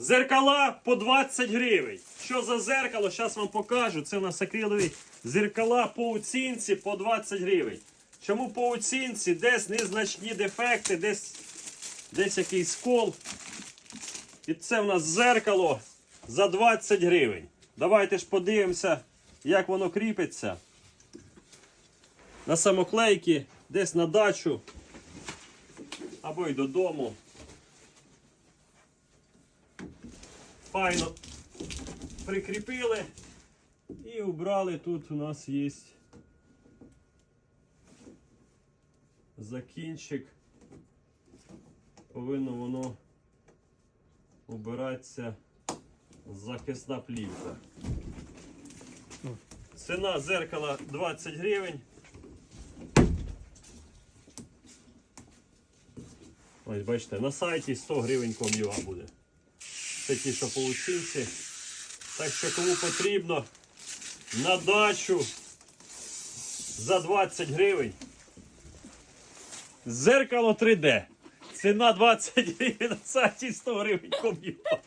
Зеркала по 20 гривень. Що за зеркало? Зараз вам покажу. Це у нас акрилові зеркала по оцінці по 20 гривень. Чому по оцінці? Десь незначні дефекти, десь, десь якийсь скол. І це в нас зеркало за 20 гривень. Давайте ж подивимося, як воно кріпиться. На самоклейки, десь на дачу або й додому. Файно прикріпили і убрали. Тут у нас є закінчик. Повинно воно убиратися захисна плівка. Ціна зеркала 20 гривень. Ось бачите, на сайті 100 гривень ком'юа буде. Ті, що по. Так що кому потрібно на дачу за 20 гривень. Зеркало 3D. Ціна 20 гривень на сайті 100 гривень ком'юа.